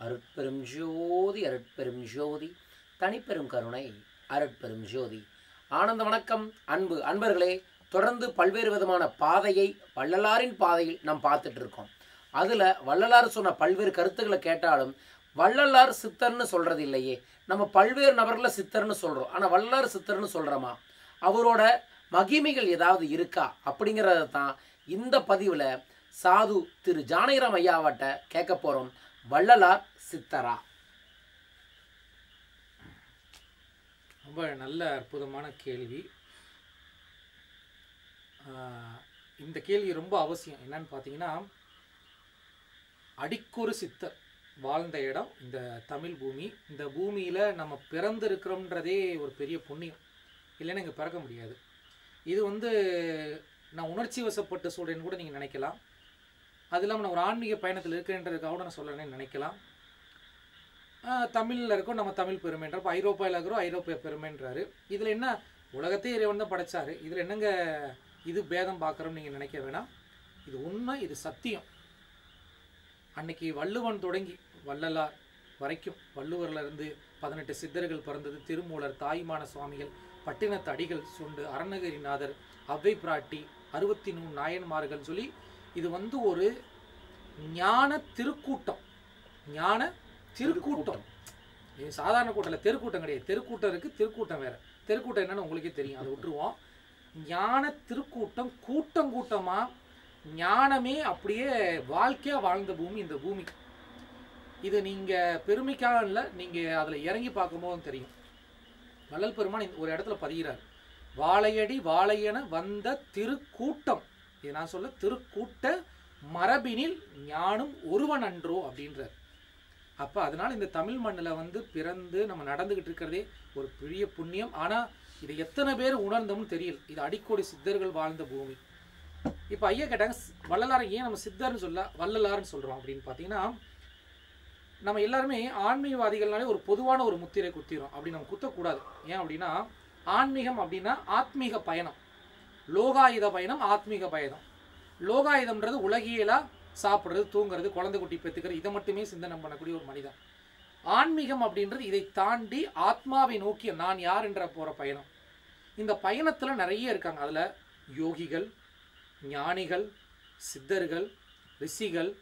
அருட்பெரும் ஜோதி அருட்பெரும் ஜோதி தனிப்பெரும் கருணை அருட்பெரும் ஜோதி. ஆனந்த வணக்கம் அன்பு அன்பர்களே. தொடர்ந்து பல்வேறு விதமான பாதையை வள்ளலாரின் பாதையில் நாம் பார்த்துட்டு இருக்கோம். அதில் வள்ளலார் சொன்ன பல்வேறு கருத்துக்களை கேட்டாலும் வள்ளலார் சித்தர்னு சொல்கிறது இல்லையே. நம்ம பல்வேறு நபர்களை சித்தர்னு சொல்கிறோம் ஆனால் வள்ளலார் சித்தர்னு சொல்கிறோமா அவரோட மகிமைகள் ஏதாவது இருக்கா? அப்படிங்கிறத தான் இந்த பதிவில் சாது திரு ஜானகிராம் ஐயாவட்ட கேட்க போகிறோம் வள்ளலார் சித்தரா. ரொம்ப நல்ல அற்புதமான கேள்வி. இந்த கேள்வி ரொம்ப அவசியம். என்னன்னு பார்த்தீங்கன்னா அடிக்கொரு சித்தர் வாழ்ந்த இடம் இந்த தமிழ் பூமி. இந்த பூமியில் நம்ம பிறந்திருக்கிறோன்றதே ஒரு பெரிய புண்ணியம். இல்லைன்னா இங்கே பிறக்க முடியாது. இது வந்து நான் உணர்ச்சி வசப்பட்டு சொல்கிறேன்னு கூட நீங்கள் நினைக்கலாம். அது இல்லாமல் நான் ஒரு ஆன்மீக பயணத்தில் இருக்கிறேன்றதுக்காக நான் சொல்லணும்னு நினைக்கலாம். தமிழில் இருக்கோம் நம்ம தமிழ் பெருமைன்றப்போ ஐரோப்பாவில் இருக்கிறோம் ஐரோப்பிய பெருமைன்றாரு. இதில் என்ன உலகத்தையே இறைவன் தான் படைச்சாரு. இதில் என்னங்க இது பேதம் பார்க்குறோம்னு நீங்கள் நினைக்க வேணாம். இது உண்மை இது சத்தியம். அன்னைக்கு வள்ளுவன் தொடங்கி வள்ளலார் வரைக்கும் வள்ளுவர்ல இருந்து பதினெட்டு சித்தர்கள் பிறந்தது திருமூலர் தாய்மான சுவாமிகள் பட்டினத்தடிகள் சுண்டு அருணகிரிநாதர் அவ்வை பிராட்டி அறுபத்தி நூறு நாயன்மார்கள் சொல்லி இது வந்து ஒரு ஞான திருக்கூட்டம். ஞான திருக்கூட்டம். இது சாதாரண கூட்டம் இல்லை தெருக்கூட்டம் கிடையாது. தெருக்கூட்டம் இருக்குது திருக்கூட்டம் வேறு. தெருக்கூட்டம் என்னன்னு உங்களுக்கே தெரியும். அதை விட்டுருவோம். ஞான திருக்கூட்டம் கூட்டம் கூட்டமாக ஞானமே அப்படியே வாழ்க்கையாக வாழ்ந்த பூமி இந்த பூமி. இது நீங்கள் பெருமைக்காக இல்லை நீங்கள் அதில் இறங்கி பார்க்கும்போது தெரியும். வள்ளல் பெருமான் ஒரு இடத்துல பதிகிறார். வாழையடி வாழையென வந்த திருக்கூட்டம். இது நான் சொல்ல திருக்கூட்ட மரபினில் ஞானம் ஒருவன் அன்றோ அப்படின்றார். அப்போ அதனால் இந்த தமிழ் மண்ணில் வந்து பிறந்து நம்ம நடந்துக்கிட்டு இருக்கிறதே ஒரு பெரிய புண்ணியம். ஆனால் இதை எத்தனை பேர் உணர்ந்தோம்னு தெரியல. இது அடிக்கோடி சித்தர்கள் வாழ்ந்த பூமி. இப்போ ஐயா கேட்டாங்க வள்ளலாரை ஏன் நம்ம சித்தர்னு சொல்ல வள்ளலார்னு சொல்கிறோம் அப்படின்னு பார்த்தீங்கன்னா நம்ம எல்லாருமே ஆன்மீகவாதிகள்னாலே ஒரு பொதுவான ஒரு முத்திரை குத்திரும் அப்படி நம்ம குத்தக்கூடாது. ஏன் அப்படின்னா ஆன்மீகம் அப்படின்னா ஆத்மீக பயணம். லோகாயுத பயணம் ஆத்மீக பயணம். லோகாயுதம்ன்றது உலகியலாக சாப்பிட்றது தூங்குறது குழந்தை குட்டி பெற்றுக்கிறது இதை மட்டுமே சிந்தனை பண்ணக்கூடிய ஒரு மனிதன். ஆன்மீகம் அப்படின்றது இதை தாண்டி ஆத்மாவை நோக்கிய நான் யார் என்ற போகிற பயணம். இந்த பயணத்தில் நிறைய இருக்காங்க. அதில் யோகிகள் ஞானிகள் சித்தர்கள் ரிஷிகள்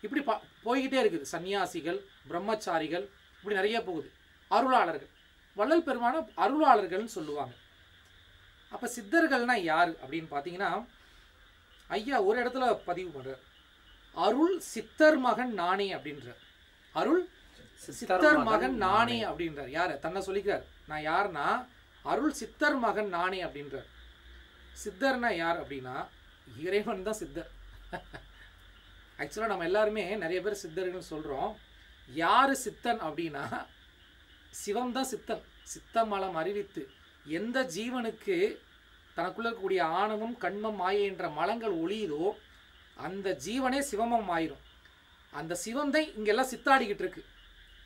இப்படி ப போய்கிட்டே இருக்குது. சன்னியாசிகள் பிரம்மச்சாரிகள் இப்படி நிறைய போகுது. அருளாளர்கள். வள்ளல் பெருமான அருளாளர்கள்னு சொல்லுவாங்க. அப்போ சித்தர்கள்னா யார் அப்படின்னு பார்த்தீங்கன்னா ஐயா ஒரு இடத்துல பதிவு பண்றார். அருள் சித்தர் மகன் நானே அப்படின்றார். அருள் சித்தர் மகன் நானே அப்படின்றார். யாரு? தன்னை சொல்லிக்கிறார். நான் யாருன்னா அருள் சித்தர் மகன் நானே அப்படின்றார். சித்தர்னா யார் அப்படின்னா இறைவன் தான் சித்தர். ஆக்சுவலாக நம்ம எல்லாருமே நிறைய பேர் சித்தர்கள் சொல்கிறோம் யார் சித்தன் அப்படின்னா சிவம் தான் சித்தன். சித்தமலம் அறிவித்து எந்த ஜீவனுக்கு தனக்குள்ள இருக்கக்கூடிய ஆணவம் கண்மம் மாயை என்ற மலங்கள் ஒளியுதோ அந்த ஜீவனே சிவமம் ஆயிரும். அந்த சிவந்தை இங்கெல்லாம் சித்தாடிக்கிட்டு இருக்கு.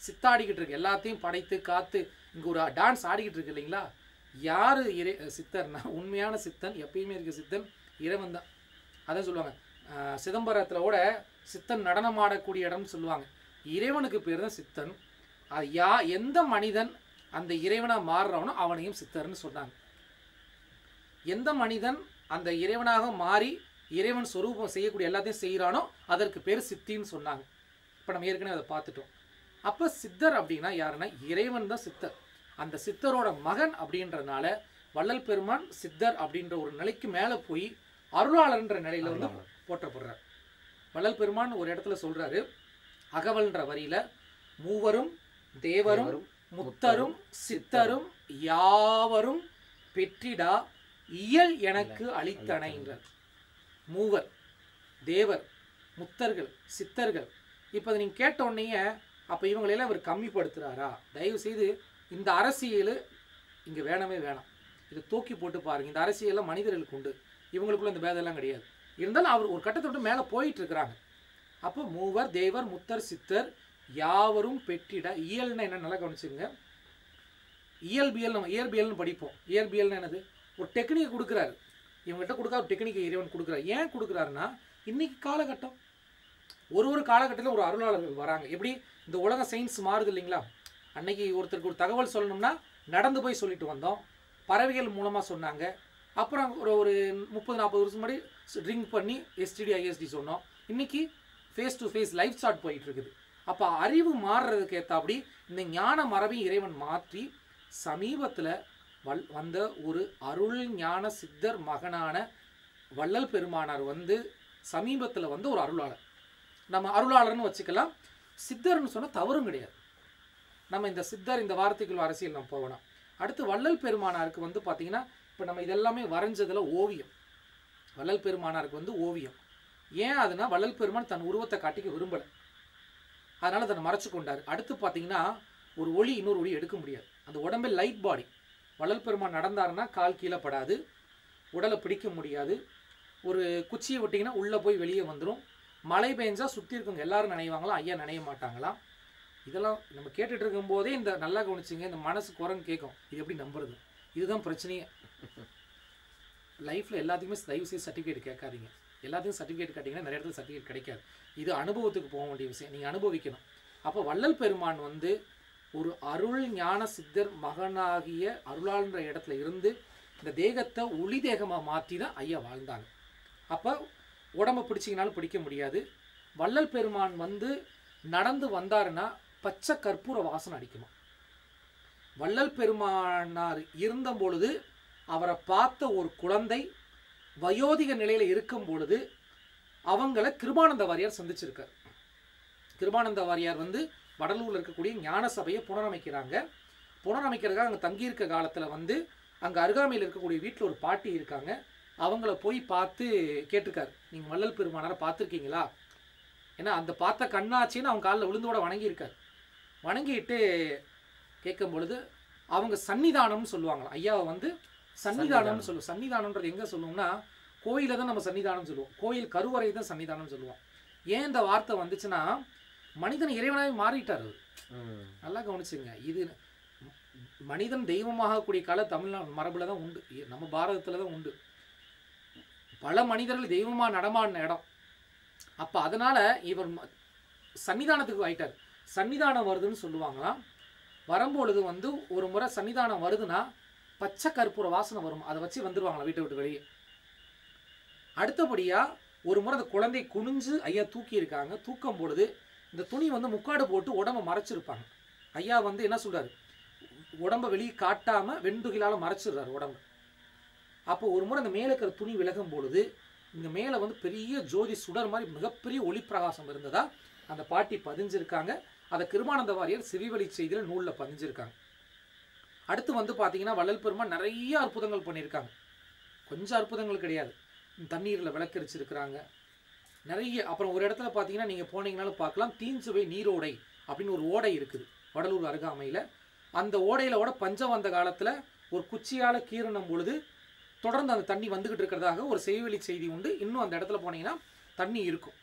சித்தாடிக்கிட்டு இருக்கு. எல்லாத்தையும் படைத்து காத்து இங்கே ஒரு டான்ஸ் ஆடிக்கிட்டு இருக்கு இல்லைங்களா? யார் இறை சித்தர்னா? உண்மையான சித்தன் எப்பயுமே இருக்க சித்தன் இறைவன் தான். அதான் சொல்லுவாங்க. ஆஹ் சிதம்பரத்தில் கூட சித்தன் நடனம் ஆடக்கூடிய இடம்னு சொல்லுவாங்க. இறைவனுக்கு பேர் தான் சித்தன். அது யா எந்த மனிதன் அந்த இறைவனாக மாறுறவனோ அவனையும் சித்தர்னு சொன்னாங்க. எந்த மனிதன் அந்த இறைவனாக மாறி இறைவன் சொரூபம் செய்யக்கூடிய எல்லாத்தையும் செய்கிறானோ அதற்கு பேர் சித்தின்னு சொன்னாங்க. இப்போ நம்ம ஏற்கனவே அதை பார்த்துட்டோம். அப்போ சித்தர் அப்படின்னா யாருன்னா இறைவன் தான் சித்தர். அந்த சித்தரோட மகன் அப்படின்றனால வள்ளல் பெருமான் சித்தர் அப்படின்ற ஒரு நிலைக்கு மேலே போய் அருளாளர்ன்ற நிலையில வந்து போற்றப்படுறார். வள்ளல் பெருமான் ஒரு இடத்துல சொல்றாரு அகவல்ன்ற வரியில மூவரும் தேவரும் முத்தரும் சித்தரும் யாவரும் பெற்றிடா இயல் எனக்கு அளித்தனைன்றார் மூவர் தேவர் முத்தர்கள் சித்தர்கள். இப்போ அதை நீங்கள் கேட்ட உடனேயே அப்போ இவங்களெல்லாம் இவர் கம்மிப்படுத்துறாரா? தயவு செய்து இந்த அரசியல் இங்கே வேணவே வேணாம். இதை தூக்கி போட்டு பாருங்க. இந்த அரசியலில் மனிதர்களுக்கு உண்டு. இவங்களுக்குள்ள இந்த பேதெல்லாம் கிடையாது. இருந்தாலும் அவர் ஒரு கட்டத்தை விட்டு மேலே போயிட்டு இருக்கிறாங்க. அப்போ மூவர் தேவர் முத்தர் சித்தர் யாவரும் பெற்றிட இயல்னா என்ன? நல்லா கவனிச்சுங்க இயல்பியல் நம்ம இயற்பியல்னு படிப்போம். இயற்பியல்னு என்னது? ஒரு டெக்னிக் கொடுக்குறாரு. இவங்ககிட்ட கொடுக்காத டெக்னிக்கை இறைவன் கொடுக்குறாரு. ஏன் கொடுக்குறாருன்னா இன்றைக்கி காலகட்டம். ஒரு ஒரு காலகட்டத்தில் ஒரு அருளாளர்கள் வராங்க. எப்படி? இந்த உலக சயின்ஸ் மாறுது இல்லைங்களா? அன்னைக்கு ஒருத்தருக்கு ஒரு தகவல் சொல்லணும்னா நடந்து போய் சொல்லிட்டு வந்தோம். பறவைகள் மூலமாக சொன்னாங்க. அப்புறம் ஒரு ஒரு முப்பது நாற்பது வருஷம் முன்னாடி ட்ரிங்க் பண்ணி எஸ்டிடி ஐஎஸ்டி சொன்னோம். இன்றைக்கி face to face life start போயிட்டு இருக்குது. அப்போ அறிவு மாறுறதுக்கு ஏற்றாப்படி இந்த ஞான மரபையும் இறைவன் மாற்றி சமீபத்தில் வல் வந்த ஒரு அருள் ஞான சித்தர் மகனான வள்ளல் பெருமானார் வந்து சமீபத்தில் வந்து ஒரு அருளாளர். நம்ம அருளாளர்னு வச்சுக்கலாம். சித்தர்னு சொன்னால் தவறும் கிடையாது. நம்ம இந்த சித்தர் இந்த வார்த்தைக்குள்ள அரசியல் நம்ம போகணும். அடுத்து வள்ளல் பெருமானாருக்கு வந்து பார்த்தீங்கன்னா இப்போ நம்ம இதெல்லாமே வரைஞ்சதில் ஓவியம். வள்ளல் பெருமானாருக்கு வந்து ஓவியம். ஏன் அதுனா வள்ளல் பெருமான் தன் உருவத்தை காட்டிக்க விரும்பலை. அதனால தன்னை மறைச்சு கொண்டார் அடுத்து பார்த்தீங்கன்னா ஒரு ஒளி இன்னொரு ஒளி எடுக்க முடியாது. அந்த உடம்பே லைட் பாடி வள்ளல் பெருமான் நடந்தாருன்னா கால் கீழே படாது. உடலை பிடிக்க முடியாது. ஒரு குச்சியை விட்டிங்கன்னா உள்ளே போய் வெளியே வந்துடும் மழை பெஞ்சா சுற்றி இருக்கவங்க எல்லாரும் நினைவாங்களாம் ஐயா நினைய மாட்டாங்களாம் இதெல்லாம் நம்ம கேட்டுட்டு இருக்கும்போதே இந்த நல்லா கவனிச்சிங்க. இந்த மனசு குரங்கு கேட்கும். இது எப்படி நம்புறது? இதுதான் பிரச்சனையே. லைஃப்பில் எல்லாத்துக்குமே தயவு செய்து சர்டிஃபிகேட் கேட்காதீங்க. எல்லாத்தையும் சர்டிஃபிகேட் கேட்டிங்கன்னா நிறைய இடத்துல சர்டிஃபிகேட் கிடைக்காது. இது அனுபவத்துக்கு போக வேண்டிய விஷயம். நீங்கள் அனுபவிக்கணும். அப்போ வள்ளல் பெருமான் வந்து ஒரு அருள் ஞான சித்தர் மகனாகிய அருளாள்ன்ற இடத்துல இருந்து இந்த தேகத்தை ஒளி தேகமாக மாற்றி தான் ஐயா வாழ்ந்தாங்க. அப்போ உடம்ப பிடிச்சிங்கனாலும் பிடிக்க முடியாது. வள்ளல் பெருமான் வந்து நடந்து வந்தாருன்னா பச்சை கற்பூர வாசனை அடிக்குமா வள்ளல் பெருமானார் இருந்த பொழுது அவரை பார்த்த ஒரு குழந்தை வயோதிக நிலையில் இருக்கும் பொழுது அவங்கள கிருபானந்த வாரியார் சந்திச்சிருக்கார். கிருபானந்த வாரியார் வந்து வடலூரில் இருக்கக்கூடிய ஞான சபையை புனரமைக்கிறாங்க. புனரமைக்கிறதுக்காக அங்கே தங்கியிருக்க காலத்தில் வந்து அங்கே அருகாமையில் இருக்கக்கூடிய வீட்டில் ஒரு பாட்டி இருக்காங்க. அவங்கள போய் பார்த்து கேட்டிருக்காரு. நீங்கள் வள்ளல் பெருமானாரை பார்த்துருக்கீங்களா? ஏன்னா அந்த பார்த்த கண்ணாச்சின்னு அவங்க காலில் விழுந்தோட வணங்கியிருக்காரு. வணங்கிட்டு கேட்கும் பொழுது அவங்க சன்னிதானம்னு சொல்லுவாங்களாம். ஐயாவை வந்து சன்னிதானம்னு சொல்லுவோம் சன்னிதானம்ன்றது எங்கே சொல்லுவோம்னா கோயிலை தான் நம்ம சன்னிதானம் சொல்லுவோம். கோயில் கருவறை தான் சன்னிதானம் சொல்லுவோம். ஏன் இந்த வார்த்தை வந்துச்சுன்னா மனிதன் இறைவனாகவே மாறிட்டார். நல்லா கவனிச்சுங்க. இது மனிதன் தெய்வமாகக்கூடிய கால தமிழ்நாடு மரபுல தான் உண்டு. நம்ம பாரதத்தில் தான் உண்டு. பல மனிதர்கள் தெய்வமா நடமாடின இடம். அப்போ அதனால இவர் சன்னிதானத்துக்கு ஆயிட்டார். சன்னிதானம் வருதுன்னு சொல்லுவாங்களாம். வரும்பொழுது வந்து ஒரு முறை சன்னிதானம் வருதுன்னா பச்சை கற்பூர வாசனை வரும். அதை வச்சு வந்துருவாங்களா வீட்டை விட்டு வெளியே? அடுத்தபடியாக ஒரு முறை அந்த குழந்தை குனிஞ்சு ஐயா தூக்கி இருக்காங்க தூக்கும் பொழுது இந்த துணி வந்து முக்காடு போட்டு உடம்ப மறைச்சிருப்பாங்க. ஐயா வந்து என்ன சொல்கிறாரு உடம்ப வெளியே காட்டாமல் வெண்டுகிலால மறைச்சிடுறாரு உடம்பு. அப்போ ஒரு முறை அந்த மேலே இருக்கிற துணி விலகும் பொழுது இங்கே மேலே வந்து பெரிய ஜோதி சுடர் மாதிரி மிகப்பெரிய ஒளி பிரகாசம் இருந்ததா அந்த பாட்டி பதிஞ்சிருக்காங்க. அதை கிருமானந்த வாரியர் சிறிவழி செய்தியில் நூலில் பதிஞ்சிருக்காங்க. அடுத்து வந்து பார்த்தீங்கன்னா வள்ளல் பெருமான் நிறைய அற்புதங்கள் பண்ணியிருக்காங்க. கொஞ்சம் அற்புதங்கள் கிடையாது. தண்ணீரில் விளக்கரிச்சிருக்கிறாங்க. நிறைய அப்புறம் ஒரு இடத்துல பார்த்தீங்கன்னா நீங்கள் போனீங்கனாலும் பார்க்கலாம். தீஞ்சுவை நீரோடை அப்படின்னு ஒரு ஓடை இருக்குது. வடலூர் அருகாமையில். அந்த ஓடையில் ஓட பஞ்சம் வந்த காலத்தில் ஒரு குச்சியால் கீரணும் பொழுது தொடர்ந்து அந்த தண்ணி வந்துகிட்டு இருக்கிறதாக ஒரு செய்வெளி செய்தி உண்டு. இன்னும் அந்த இடத்துல போனீங்கன்னா தண்ணி இருக்கும்.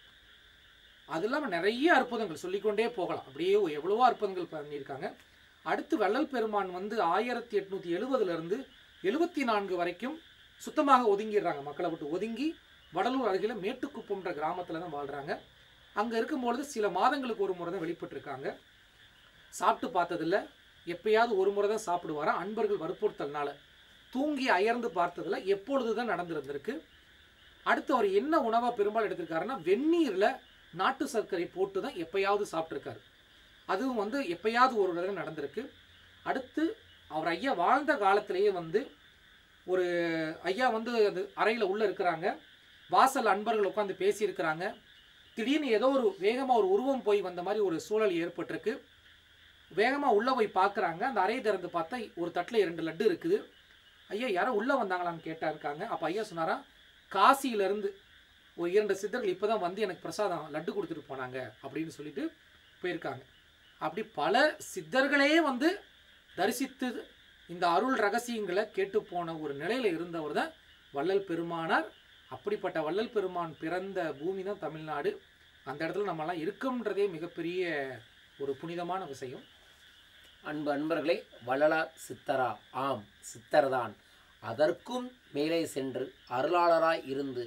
அது இல்லாமல் நிறைய அற்புதங்கள் சொல்லிக்கொண்டே போகலாம். அப்படியே எவ்வளவோ அற்புதங்கள் பண்ணியிருக்காங்க. அடுத்து வள்ளல் பெருமான் வந்து ஆயிரத்தி எட்நூற்றி எழுபதுலேருந்து எழுபத்தி நான்கு வரைக்கும் சுத்தமாக ஒதுங்கிடுறாங்க. மக்களை விட்டு ஒதுங்கி வடலூர் அருகில் மேட்டுக்குப்பம்ன்ற கிராமத்தில் தான் வாழ்கிறாங்க அங்கே இருக்கும்பொழுது சில மாதங்களுக்கு ஒரு முறை தான் வெளிப்பட்டிருக்காங்க. சாப்பிட்டு பார்த்ததில்ல. எப்பயாவது ஒரு முறை தான் சாப்பிடுவாரா? அன்பர்கள் வற்புறுத்தல்னால. தூங்கி அயர்ந்து பார்த்ததில் எப்பொழுது தான் நடந்திருந்திருக்கு. அடுத்து அவர் என்ன உணவாக பெரும்பாலும் எடுத்திருக்காருன்னா வெந்நீரில் நாட்டு சர்க்கரை போட்டு தான் எப்பயாவது சாப்பிட்ருக்காரு அதுவும் வந்து எப்பயாவது ஒரு தடவை நடந்திருக்கு. அடுத்து அவர் ஐயா வாழ்ந்த காலத்திலேயே வந்து ஒரு ஐயா வந்து அது அறையில் உள்ளே இருக்கிறாங்க. வாசல் அன்பர்கள் உட்காந்து பேசியிருக்கிறாங்க. திடீர்னு ஏதோ ஒரு வேகமாக ஒரு உருவம் போய் வந்த மாதிரி ஒரு சூழல் ஏற்பட்டிருக்கு. வேகமாக உள்ளே போய் பார்க்குறாங்க. அந்த அறையை திறந்து பார்த்தா ஒரு தட்டில் இரண்டு லட்டு இருக்குது. ஐயா யாரோ உள்ளே வந்தாங்களான்னு கேட்டா இருக்காங்க. அப்போ ஐயா சொன்னாரா காசியிலேருந்து ஒரு இரண்டு சித்தர்கள் இப்போ தான் வந்து எனக்கு பிரசாதம் லட்டு கொடுத்துட்டு போனாங்க அப்படின்னு சொல்லிட்டு போயிருக்காங்க. அப்படி பல சித்தர்களே வந்து தரிசித்து இந்த அருள் ரகசியங்களை கேட்டு போன ஒரு நிலையில் இருந்தவர் தான் வள்ளல் பெருமானார். அப்படிப்பட்ட வள்ளல் பெருமான் பிறந்த பூமி தான் தமிழ்நாடு. அந்த இடத்துல நம்மலாம் இருக்கோம்ன்றதே மிகப்பெரிய ஒரு புனிதமான விஷயம். அன்பு அன்பர்களே வள்ளலார் சித்தரா ஆம் சித்தர்தான். அதற்கும் மேலே சென்று அருளாளராய் இருந்து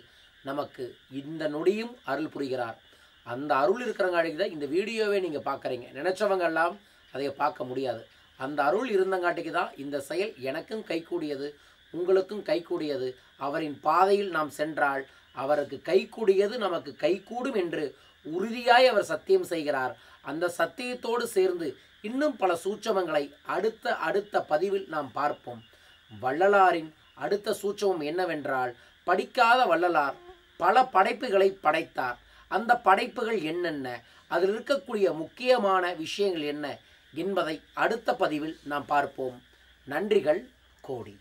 நமக்கு இந்த நொடியும் அருள் புரிகிறார். அந்த அருள் இருக்கிறங்காட்டிக்கு தான் இந்த வீடியோவே நீங்கள் பார்க்குறீங்க. நினச்சவங்க எல்லாம் அதை பார்க்க முடியாது. அந்த அருள் இருந்தங்காட்டிக்கு தான் இந்த செயல் எனக்கும் கைகூடியது உங்களுக்கும் கைகூடியது அவரின் பாதையில் நாம் சென்றால் அவருக்கு கைகூடியது நமக்கு கைகூடும் என்று உறுதியாய் அவர் சத்தியம் செய்கிறார். அந்த சத்தியத்தோடு சேர்ந்து இன்னும் பல சூட்சமங்களை அடுத்த அடுத்த பதிவில் நாம் பார்ப்போம். வள்ளலாரின் அடுத்த சூட்சமம் என்னவென்றால் படிக்காத வள்ளலார் பல படைப்புகளை படைத்தார். அந்த படைப்புகள் என்னென்ன? அதில் இருக்கக்கூடிய முக்கியமான விஷயங்கள் என்ன? என்பதை அடுத்த பதிவில் நாம் பார்ப்போம். நன்றிகள் கோடி.